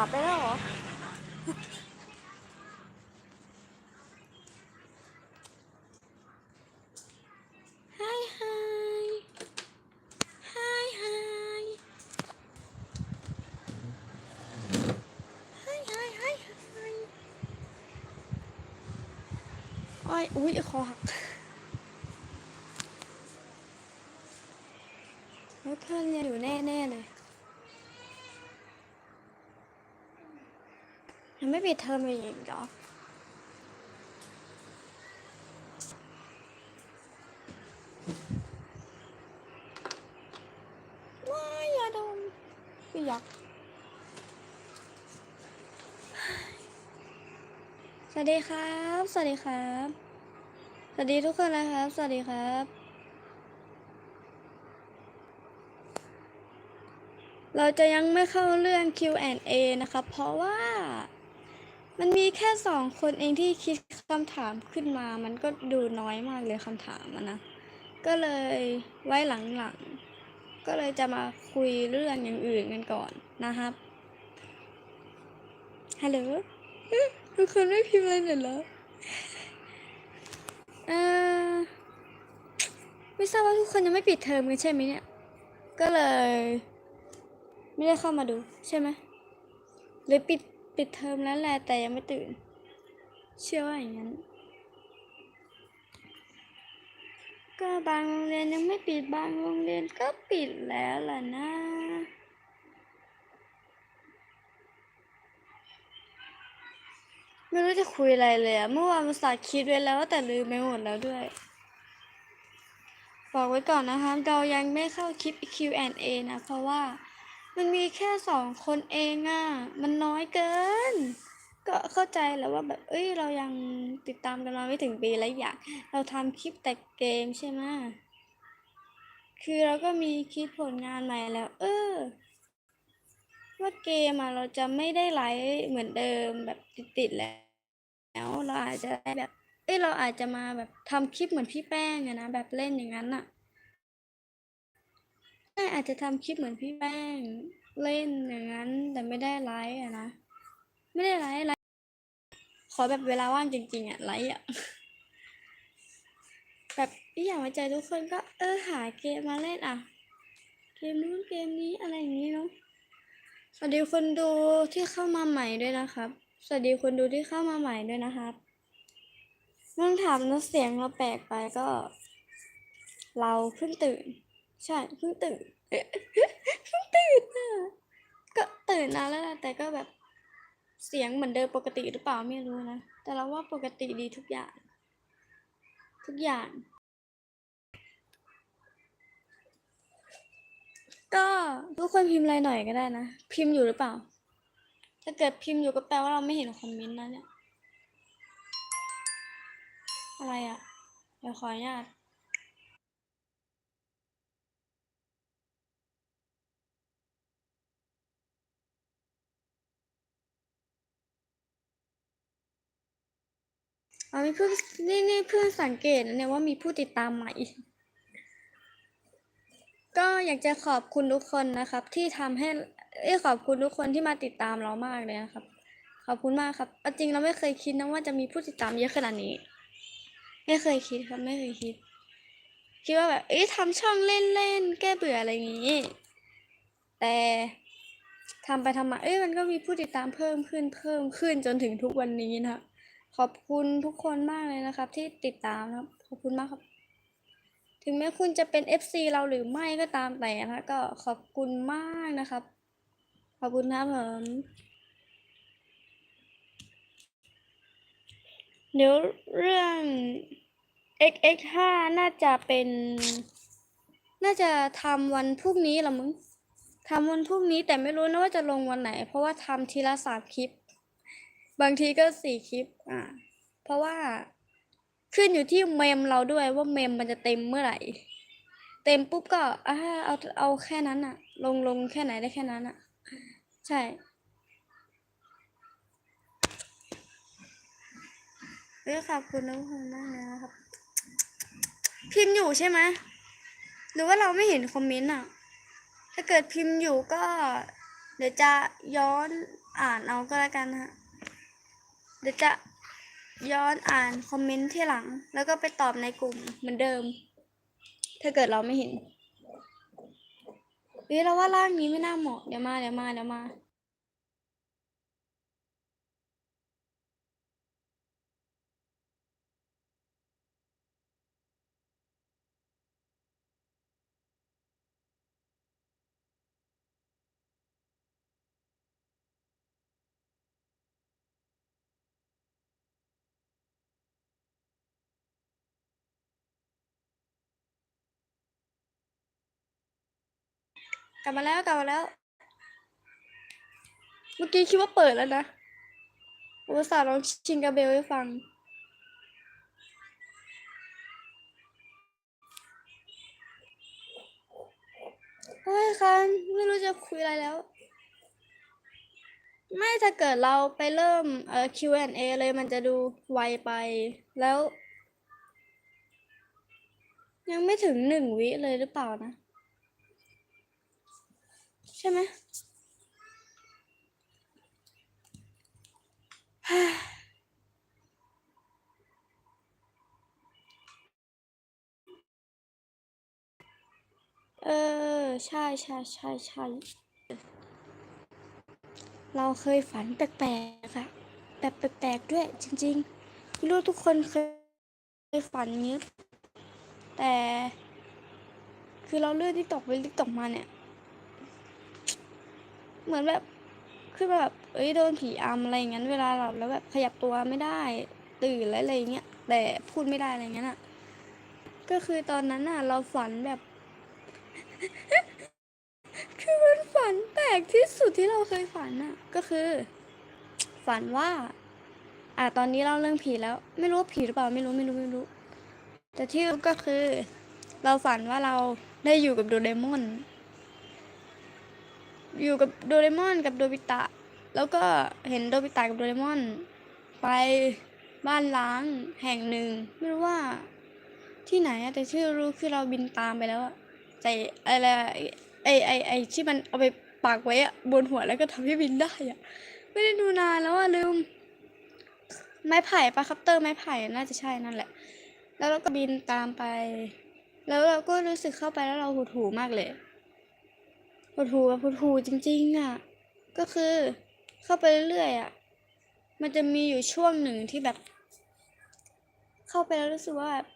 าวหลับไปแล้วเหรอ Hi hi Hi hi Hi hi hi hi โอ้ยอุ้ยคอหักแล้วเพื่อนเรียนอยู่แน่ ๆ เลย ยังไม่ปิดเทอมอีกเหรอว้ายอย่าดมเปียกสวัสดีครับ สวัสดีครับ สวัสดีทุกคนนะครับ สวัสดีครับเราจะยังไม่เข้าเรื่อง Q&A นะครับ เพราะว่า มันมีแค่สองคนเองที่คิดคำถามขึ้นมา มันก็ดูน้อยมากเลยคำถามนะ ก็เลยไว้หลังๆ ก็เลยจะมาคุยเรื่องอย่างอื่นกันก่อนนะครับ ฮัลโหลทุกคนไม่พิมพ์อะไรเลยเหรอเออไม่ทราบว่าทุกคนยังไม่ปิดเทอมกันใช่ไหมเนี่ย ก็เลย ไม่ได้เข้ามาดูใช่ไหมหรือปิด ปิดเทอมแล้วแหละแต่ยังไม่ตื่น เชื่อว่าอย่างนั้น ก็บางโรงเรียนยังไม่ปิดบางโรงเรียนก็ปิดแล้วล่ะนะไม่รู้จะคุยอะไรเลยอะเมื่อวานภาษาคิดไว้แล้วแต่ลืมไปหมดแล้วด้วย บอกไว้ก่อนนะคะเรายังไม่เข้าคลิป Q&A นะ เพราะว่า มันมีแค่สองคนเองอะมันน้อยเกิน ก็เข้าใจแหล้วว่าแบบ เอ้ย เรายังติดตามกันมาไม่ถึงปีแล้วอยาก เราทำคลิปแต่เกมใช่ไหมคือเราก็มีคิดผลงานใหม่แล้ว เออ ว่าเกมอะเราจะไม่ได้ไลฟ์เหมือนเดิมแบบติดๆแล้วแล้วเราอาจจะแบบ เอ้ยเราอาจจะมาแบบทำคลิปเหมือนพี่แป้งอะนะแบบเล่นอย่างนั้นอะ อาจจะทำคลิปเหมือนพี่แป้งเล่นอย่างนั้น แต่ไม่ได้ไลฟ์อะนะ ไม่ได้ไลฟ์ไลฟ์ขอแบบเวลาว่างจริง ๆอะไลฟ์อะแบบที่อยากมาเจอทุกคนก็เออหาเกมมาเล่นอะ เกมนู้นเกมนี้อะไรอย่างนี้เนาะสวัสดีคนดูที่เข้ามาใหม่ด้วยนะครับ สวัสดีคนดูที่เข้ามาใหม่ด้วยนะครับเรื่องถามแล้วเสียงเราแปลกไปก็ เราเพิ่งตื่น ใช่เพิ่งตื่นเพิ่งตื่นอะก็ตื่นนานแล้วแหละแต่ก็แบบเสียงเหมือนเดิมปกติหรือเปล่าไม่รู้นะ แต่เราว่าปกติดีทุกอย่าง ทุกอย่าง ก็ทุกคนพิมพ์อะไรหน่อยก็ได้นะ พิมพ์อยู่หรือเปล่า ถ้าเกิดพิมพ์อยู่ก็แปลว่าเราไม่เห็นคอมเมนต์นะเนี่ย อะไรอะ่ะ เดี๋ยวขออนุญาต อามีเพิ่งนี่นี่เพิ่งสังเกตนะเนี่ยว่ามีผู้ติดตามใหม่ ก็อยากจะขอบคุณทุกคนนะครับ ที่ทำให้เอ้ขอบคุณทุกคนที่มาติดตามเรามากเลยนะครับ ขอบคุณมากครับจริงเราไม่เคยคิดนะว่าจะมีผู้ติดตามเยอะขนาดนี้ ไม่เคยคิดครับไม่เคยคิด คิดว่าแบบเอ้ยทำช่องเล่นๆแก้เบื่ออะไรอย่างนี้ แต่ทำไปทำมา เอ้ยมันก็มีผู้ติดตามเพิ่มขึ้นเพิ่มขึ้นจนถึงทุกวันนี้นะครับ ขอบคุณทุกคนมากเลยนะครับ ที่ติดตามนะครับ ขอบคุณมากครับ ถึงแม้คุณจะเป็น FC เราหรือไม่ก็ตามแต่นะคะก็ขอบคุณมากนะครับ ขอบคุณครับผมเดี๋ยวเรื่อง XX5 น่าจะเป็น น่าจะทำวันพรุ่งนี้ละมึงทำวันพรุ่งนี้แต่ไม่รู้นะว่าจะลงวันไหน เพราะว่าทำทีละสามคลิป บางทีก็สี่คลิป อ่า เพราะว่าขึ้นอยู่ที่เมมเราด้วยว่าเมมมันจะเต็มเมื่อไหร่ เต็มปุ๊บก็อ่าเอาเอาแค่นั้นอะลงลงแค่ไหนได้แค่นั้นอะใช่เรื่องขอบคุณทุกคนมากเลยนะครับ พิมพ์อยู่ใช่ไหมหรือว่าเราไม่เห็นคอมเมนต์อะถ้าเกิดพิมพ์อยู่ก็ เดี๋ยวจะย้อนอ่านเอาก็แล้วกันนะฮะ เดี๋ยวจะย้อนอ่านคอมเมนต์ที่หลัง แล้วก็ไปตอบในกลุ่มเหมือนเดิม ถ้าเกิดเราไม่เห็นเฮ้ยเราว่าร่างนี้ไม่น่าเหมาะ เดี๋ยวมา เดี๋ยวมา เดี๋ยวมา กลับมาแล้วกลับมาแล้ว เมื่อกี้คิดว่าเปิดแล้วนะอุตส่าห์ลองชิงกาเบลให้ฟัง เฮ้ยคันไม่รู้จะคุยอะไรแล้ว ไม่ถ้าเกิดเราไปเริ่มเอ่อ Q&A เลยมันจะดูไวไปแล้ว ยังไม่ถึงหนึ่งวิเลยหรือเปล่านะ ใช่ไหมเออ ใช่ใช่ใช่ใช่เราเคยฝันแปลกๆอะแบบแปลกๆด้วย จริงๆไม่รู้ทุกคนเคยเคยฝันนี้แต่ คือเราเลื่อนที่ตกไปที่ตกมาเนี่ย เหมือนแบบคือแบบเอ้ยโดนผีอำอะไรอย่างนั้นเวลาหลับแล้วแบบขยับตัวไม่ได้ตื่นแล้วอะไรอย่างเงี้ยแต่พูดไม่ได้อะไรเงี้ยน่ะ ก็คือตอนนั้นน่ะ เราฝันแบบ คือมันฝันแปลกที่สุดที่เราเคยฝันน่ะ ก็คือ ฝันว่า อะตอนนี้เล่าเรื่องผีแล้ว ไม่รู้ผีหรือเปล่าไม่รู้ไม่รู้ไม่รู้ แต่ที่รู้ก็คือ เราฝันว่าเราได้อยู่กับโดเรมอน อยู่กับโดเรมอนกับโดบิตะ แล้วก็เห็นโดบิตะกับโดเรมอน ไปบ้านล้างแห่งหนึ่ง ไม่รู้ว่าที่ไหนแต่ชื่อรู้คือเราบินตามไปแล้วอะแต่อะไรไอไอไอที่มันเอาไปปักไว้อะบนหัวแล้วก็ทำให้บินได้อะไม่ได้ดูนานแล้วอะลืม ไม้ไผ่ปะครับเตอร์ไม้ไผ่น่าจะใช่นั่นแหละ แล้วเราก็บินตามไป แล้วเราก็รู้สึกเข้าไปแล้วเราหูถูมากเลย หูถูแบบหูถูจริงๆอะ ก็คือเข้าไปเรื่อยๆอะ มันจะมีอยู่ช่วงหนึ่งที่แบบ เข้าไปแล้วรู้สึกว่าแบบ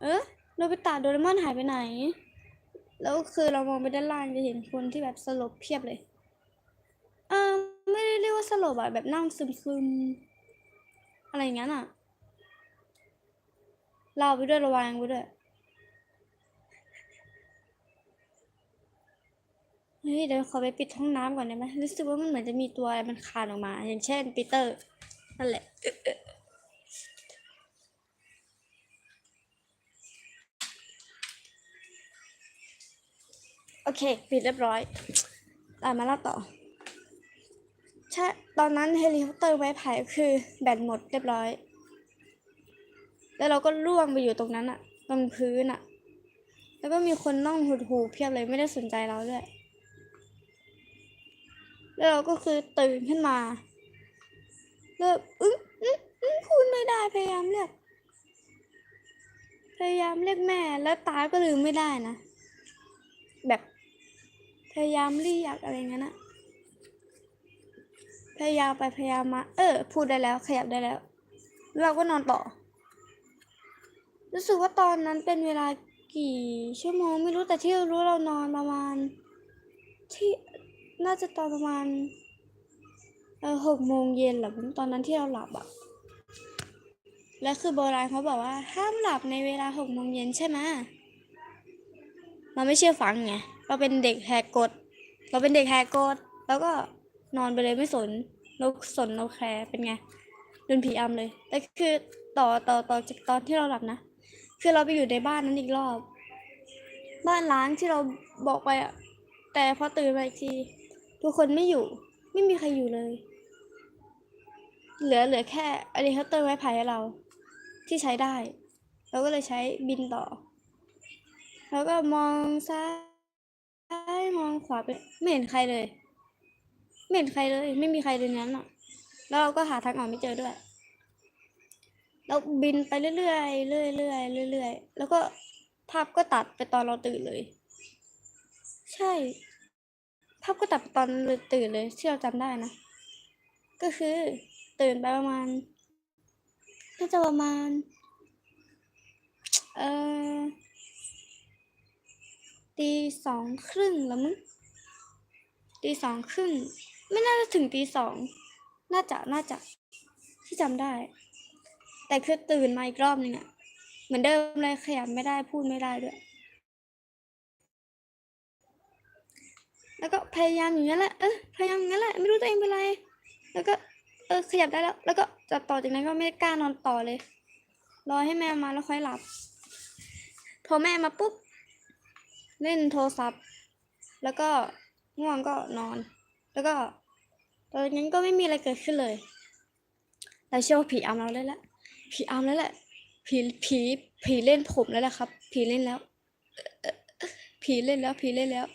เออโนบิตะโดเรมอนหายไปไหน แล้วคือเรามองไปด้านล่างจะเห็นคนที่แบบสลบเพียบเลยเออไม่ได้เรียกว่าสลบอะแบบนั่งซึมๆอะไรอย่างนั้นอะเล่าไปด้วยระวังไปด้วย ฮ้ยเดี๋ยวขอไปปิดห้องน้ำก่อนได้ไหมรู้สึกว่ามันเหมือนจะมีตัวอะไรมันคานออกมา อย่างเช่นปีเตอร์นั่นแหละโอเค ปิดเรียบร้อยตามมาเล่าต่อใช่ตอนนั้นเฮลิคอปเตอร์ไม้ไผ่คือแบตหมดเรียบร้อย แล้วเราก็ล่วงไปอยู่ตรงนั้นอะตรงพื้นอะแล้วก็มีคนนั่งหูหูเพียบเลยไม่ได้สนใจเราด้วย แล้วเราก็คือตื่นขึ้นมาแล้วแบบอึ้งอึ้งอึ้งพูดไม่ได้พยายามเรียกพยายามเรียกแม่แล้วตาก็ลืมไม่ได้นะ แบบพยายามเรียกอะไรเงี้ยนะพยายามไปพยายามมา เออ พูดได้แล้ว ขยับได้แล้ว เราก็นอนต่อ รู้สึกว่าตอนนั้นเป็นเวลากี่ชั่วโมงไม่รู้แต่ที่รู้เรานอนประมาณ ที่ น่าจะตอนประมาณเออหกโมงเย็นหรอตอนนั้นที่เราหลับอะและคือโบราณเขาบอกว่าห้ามหลับในเวลาหกโมงเย็นใช่ไหมเราไม่เชื่อฟังไงเราเป็นเด็กแหกกฎเราเป็นเด็กแหกกฎแล้วก็นอนไปเลยไม่สนเราสนเราแคร์เป็นไงโดนผีอำเลยแต่คือต่อต่อต่อจากตอนที่เราหลับนะคือเราไปอยู่ในบ้านนั้นอีกรอบ บ้านล้างที่เราบอกไปอะแต่พอตื่นมาอีกที ทุกคนไม่อยู่ ไม่มีใครอยู่เลย เหลือเหลือแค่อะเลิคอปเตอร์ไม้ไผ่เรา ที่ใช้ได้ เราก็เลยใช้บินต่อ แล้วก็มองซ้ายมองขวาไปไม่เห็นใครเลย ไม่เห็นใครเลย ไม่มีใครในนั้นอะ แล้วเราก็หาทางออกไม่เจอด้วยเราบินไปเรื่อยๆเรื่อยๆเรื่อยๆแล้วก็ภาพก็ตัดไปตอนเราตื่นเลย ใช่ ภาพก็ตัดตอนตื่นเลยที่เราจำได้นะ ก็คือตื่นไปประมาณน่าจะประมาณ เอ่อตีสองครึ่งแล้วมึงตีสองครึ่งไม่น่าจะถึงตีสองน่าจะน่าจะที่จำได้ แต่คือตื่นมาอีกรอบนึงอะเหมือนเดิมเลยขยับไม่ได้พูดไม่ได้ด้วย แล้วก็พยายามอย่างนั้นแหละเออพยายามอย่างนั้นแหละไม่รู้ตัวเองเป็นไร แล้วก็เออขยับได้แล้ว แล้วก็จะต่อจากนั้นก็ไม่กล้านอนต่อเลย รอให้แม่มาแล้วค่อยหลับ พอแม่มาปุ๊บเล่นโทรศัพท์ แล้วก็ง่วงก็นอน แล้วก็ตอนนั้นก็ไม่มีอะไรเกิดขึ้นเลยเราเชื่อว่าผีอำเราแล้วแหละผีอำแล้วแหละผีผีผีเล่นผมแล้วแหละครับ ผีเล่นแล้วผีเล่นแล้วผีเล่นแล้ว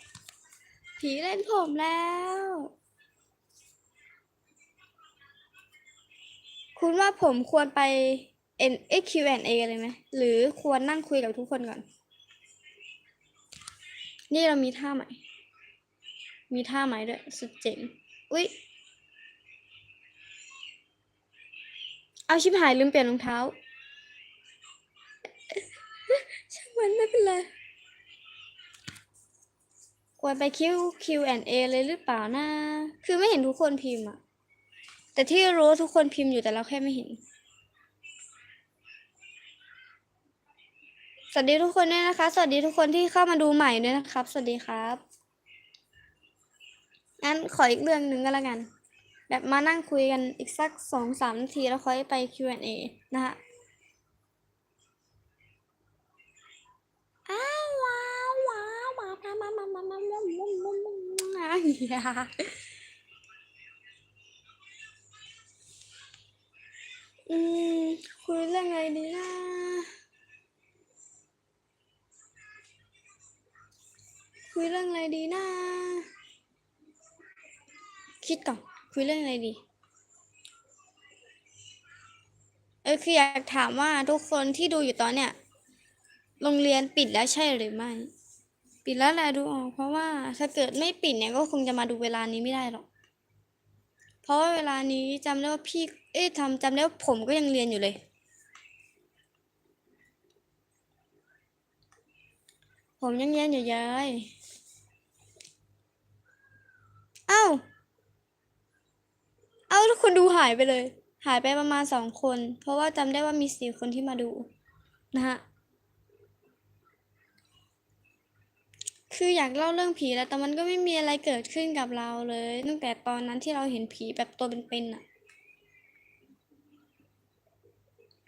ผีเล่นผมแล้ว คุณว่าผมควรไป N X Q N A เลยไหม หรือควรนั่งคุยกับทุกคนก่อน นี่เรามีท่าใหม่ มีท่าใหม่ด้วย สุดเจ๋ง อุ๊ย เอาชิบหายลืมเปลี่ยนรองเท้า ช่างมันไม่เป็นไร ควรไป Q Q and A เลยหรือเปล่านะ คือไม่เห็นทุกคนพิมพ์อะแต่ที่รู้ทุกคนพิมพ์อยู่แต่เราแค่ไม่เห็น สวัสดีทุกคนด้วยนะคะ สวัสดีทุกคนที่เข้ามาดูใหม่ด้วยนะครับ สวัสดีครับงั้นขออีกเรื่องหนึ่งก็แล้วกัน แบบมานั่งคุยกันอีกสักสองสามนาทีแล้วค่อยไป Q&A นะฮะาอย่าอืมคุยเรื่องอะไรดีนะคุยเรื่องอะไรดีนะคิดก่อนคุยเรื่องอะไรดีเออคืออยากถามว่าทุกคนที่ดูอยู่ตอนเนี้ยโรงเรียนปิดแล้วใช่หรือไม่ ปิดแล้วแหละดูออก เพราะว่าถ้าเกิดไม่ปิดเนี่ยก็คงจะมาดูเวลานี้ไม่ได้หรอก เพราะว่าเวลานี้จำได้ว่าพี่ เอ๊ะทำจำได้ว่าผมก็ยังเรียนอยู่เลย ผมยังเรียนอยู่เลยเอ้า เอ้าทุกคนดูหายไปเลย หายไปประมาณสองคน เพราะว่าจำได้ว่ามีสี่คนที่มาดูนะฮะ คืออยากเล่าเรื่องผีแล้วแต่มันก็ไม่มีอะไรเกิดขึ้นกับเราเลย ตั้งแต่ตอนนั้นที่เราเห็นผีแบบตัวเป็นๆอะ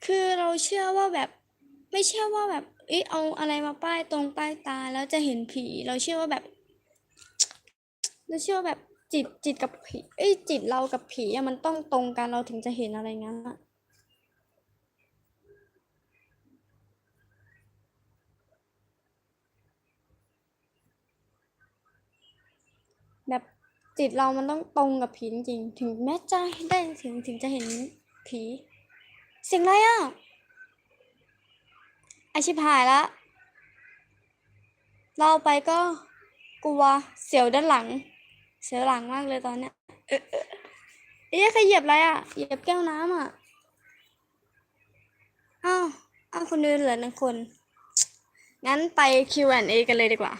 คือเราเชื่อว่าแบบไม่เชื่อว่าแบบเอ๊ะเอาอะไรมาป้ายตรงป้ายตาแล้วจะเห็นผี เราเชื่อว่าแบบเราเชื่อว่าแบบจิตจิตกับผีเอ้ยจิตเรากับผีอะมันต้องตรงกันเราถึงจะเห็นอะไรงั้นอะแบบ จิตเรามันต้องตรงกับผีจริงๆถึงแม้จะได้ถึงถึงจะเห็นผีเสียงอะไรอะอาชิบหายละเราไปก็กลัวเสียวด้านหลัง เสียวหลังมากเลยตอนเนี้ยเออเออเอ๊ะใครเหยียบอะไรอะเหยียบแก้วน้ำอะอ้าวอ้าวคนเดินเหลือหนึ่งคน งั้นไป Q&A กันเลยดีกว่า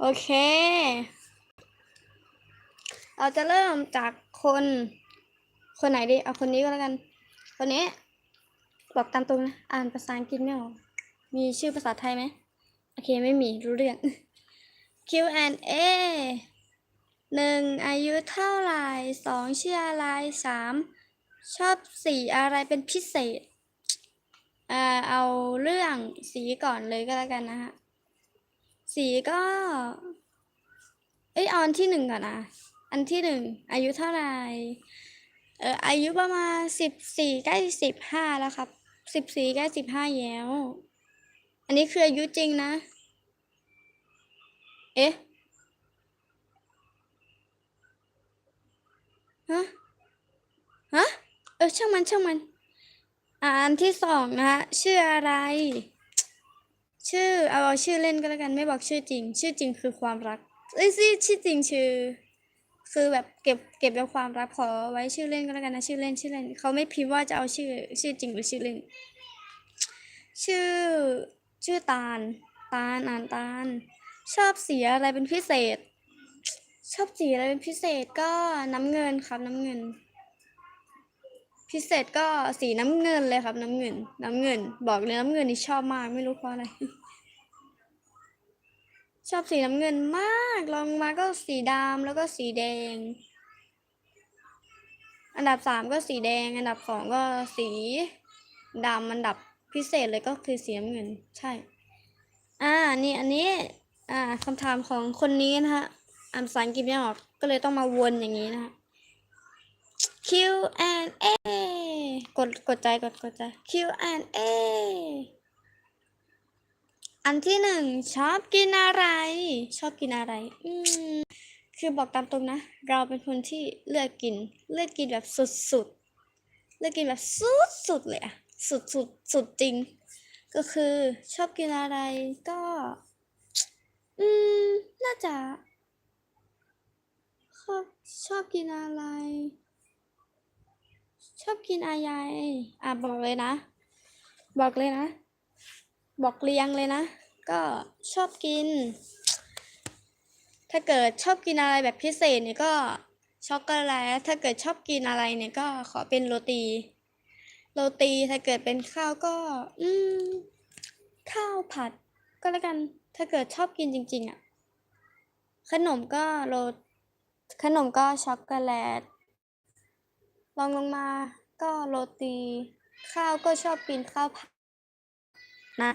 โอเค เราจะเริ่มจากคน คนไหนดี เอาคนนี้ก็แล้วกัน คนนี้ บอกตามตรงนะ อ่านภาษาอังกฤษไม่ออก มีชื่อภาษาไทยไหม โอเค ไม่มี รู้เรื่อง Q&A หนึ่งอายุเท่าไหร่สองชื่ออะไรสามชอบสีอะไรเป็นพิเศษ อ่า เอาเรื่องสีก่อนเลยก็แล้วกันนะฮะ สีก็ เอ้ยเอาอันที่หนึ่งก่อนนะ อันที่หนึ่งอายุเท่าไหร่เอออายุประมาณสิบสี่ใกล้สิบห้าแล้วครับสิบสี่ใกล้สิบห้าแล้ว อันนี้คืออายุจริงนะ เอ๊ะฮะฮะเออช่างมันช่างมัน อ่าอันที่สองนะฮะชื่ออะไร ชื่อเอาเอาชื่อเล่นก็แล้วกันไม่บอกชื่อจริง ชื่อจริงคือความรักเอ้ยชื่อชื่อจริงชื่อ คือแบบเก็บเก็บเป็นความลับขอไว้ชื่อเล่นก็แล้วกันนะชื่อเล่นชื่อเล่นเขาไม่พิมพ์ว่าจะเอาชื่อชื่อจริงหรือชื่อเล่น ชื่อชื่อตาลตาลอ่านตาล ชอบสีอะไรเป็นพิเศษ ชอบสีอะไรเป็นพิเศษก็น้ำเงินครับน้ำเงิน พิเศษก็สีน้ำเงินเลยครับ น้ำเงิน น้ำเงิน บอกเลยน้ำเงินนี่ชอบมากไม่รู้เพราะอะไร ชอบสีน้ำเงินมากลองมาก็สีดำแล้วก็สีแดง อันดับสามก็สีแดง อันดับสองก็สีดำอันดับพิเศษเลยก็คือสีน้ำเงิน ใช่ อ่านี่อันนี้ อ่าคำถามของคนนี้นะฮะอ่านภาษาอังกฤษไม่ออกก็เลยต้องมาวนอย่างนี้นะฮะ Q and A กดกดใจกดกดใจ Q and A อันที่หนึ่งชอบกินอะไร ชอบกินอะไร อืมคือบอกตามตรงนะ เราเป็นคนที่เลือกกิน เลือกกินแบบสุดๆ เลือกกินแบบสุดๆเลยอะสุดสุดสุดจริง ก็คือชอบกินอะไรก็ อืม น่าจะชอบชอบกินอะไร ชอบกินอะไรอะบอกเลยนะ บอกเลยนะ บอกเรียงเลยนะ ก็ชอบกิน ถ้าเกิดชอบกินอะไรแบบพิเศษเนี่ยก็ช็อกโกแลตถ้าเกิดชอบกินอะไรเนี่ยก็ขอเป็นโรตี โรตีถ้าเกิดเป็นข้าวก็ อืม ข้าวผัด ก็แล้วกัน ถ้าเกิดชอบกินจริง ๆอะขนมก็โรขนมก็ช็อกโกแลต ลองลงมาก็โรตี ข้าวก็ชอบกินข้าวผัดนะ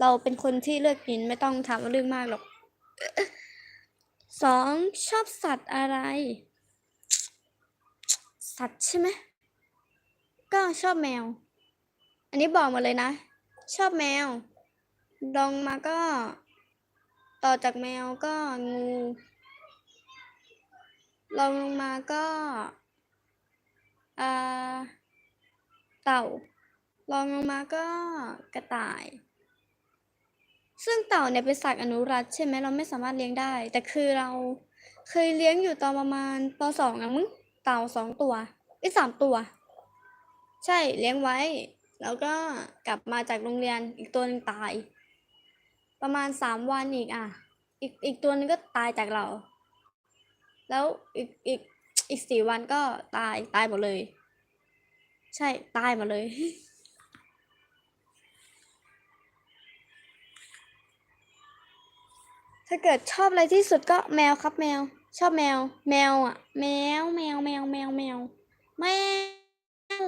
เราเป็นคนที่เลือกกินไม่ต้องถามเรื่องมากหรอกสองชอบสัตว์อะไร สัตว์ใช่ไหมก็ชอบแมว อันนี้บอกมาเลยนะ ชอบแมวลองมาก็ ต่อจากแมวก็งูลองลงมาก็ อ่าเต่าลองลงมาก็กระต่าย ซึ่งเต่าเนี่ยเป็นสัตว์อนุรักษ์ใช่ไหมเราไม่สามารถเลี้ยงได้ แต่คือเราเคยเลี้ยงอยู่ตอนประมาณปสองอะมึงเต่าสองตัวไอ้สามตัว ใช่เลี้ยงไว้ แล้วก็กลับมาจากโรงเรียนอีกตัวหนึ่งตาย ประมาณสามวันอีกอะ อีกอีกตัวนึงก็ตายจากเรา แล้วอีกอีก อีกสี่วันก็ตายตายหมดเลย ใช่ตายหมดเลย ถ้าเกิดชอบอะไรที่สุดก็แมวครับแมว ชอบแมว แมวอะ แมวแมวแมวแมวแมวแมว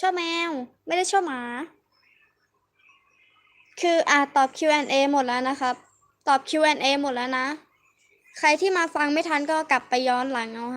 ชอบแมว ไม่ได้ชอบหมา คืออ่าตอบ Q&A หมดแล้วนะครับ ตอบ Q&A หมดแล้วนะ ใครที่มาฟังไม่ทันก็กลับไปย้อนหลังเอา